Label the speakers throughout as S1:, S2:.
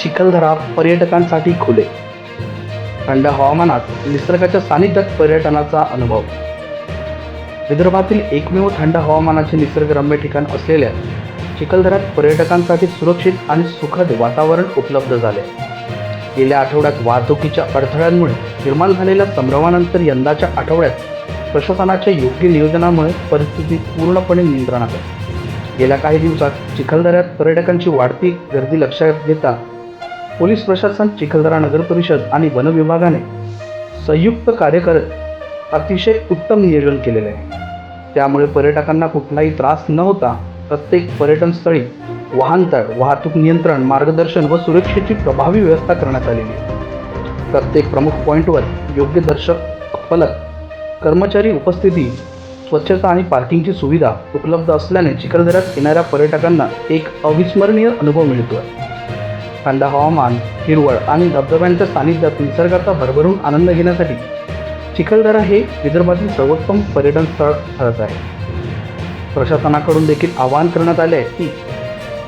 S1: चिखलदरा पर्यटकांसाठी खुले. थंड हवामानात निसर्गाच्या सानिध्यात पर्यटनाचा अनुभव. विदर्भातील एकमेव थंड हवामानाचे निसर्गरम्य ठिकाण असलेल्या चिखलदऱ्यात पर्यटकांसाठी सुरक्षित आणि सुखद वातावरण उपलब्ध झाले. गेल्या आठवड्यात वाहतुकीच्या अडथळ्यांमुळे निर्माण झालेल्या संभ्रमानंतर यंदाच्या आठवड्यात प्रशासनाच्या योग्य नियोजनामुळे परिस्थिती पूर्णपणे नियंत्रणात आहे. गेल्या काही दिवसात चिखलदऱ्यात पर्यटकांची वाढती गर्दी लक्षात घेता पोलीस प्रशासन चिखलदरा नगर परिषद आणि वन विभागाने संयुक्त कार्य करत अतिशय उत्तम नियोजन केलेले आहे. त्यामुळे पर्यटकांना कुठलाही त्रास न होता प्रत्येक पर्यटनस्थळी वाहनतळ वाहतूक नियंत्रण मार्गदर्शन व सुरक्षेची प्रभावी व्यवस्था करण्यात आलेली आहे. प्रत्येक प्रमुख पॉईंटवर योग्य दर्शक फलक कर्मचारी उपस्थिती स्वच्छता आणि पार्किंगची सुविधा उपलब्ध असल्याने चिखलदऱ्यात येणाऱ्या पर्यटकांना एक अविस्मरणीय अनुभव मिळतो आहे थंड हवामान हिरवळ आणि धबधब्यांच्या सानिध्यात निसर्गाचा भरभरून आनंद घेण्यासाठी चिखलदरा हे विदर्भातील सर्वोत्तम पर्यटन स्थळ ठरत आहे. प्रशासनाकडून देखील आवाहन करण्यात आले आहे की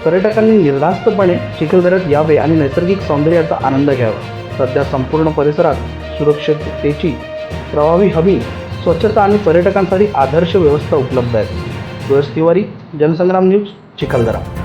S1: पर्यटकांनी निर्धास्तपणे चिखलदऱ्यात यावे आणि नैसर्गिक सौंदर्याचा आनंद घ्यावा. सध्या संपूर्ण परिसरात सुरक्षिततेची प्रभावी हमी स्वच्छता आणि पर्यटकांसाठी आदर्श व्यवस्था उपलब्ध आहे सुरेश तिवारी जनसंग्राम न्यूज चिखलदरा.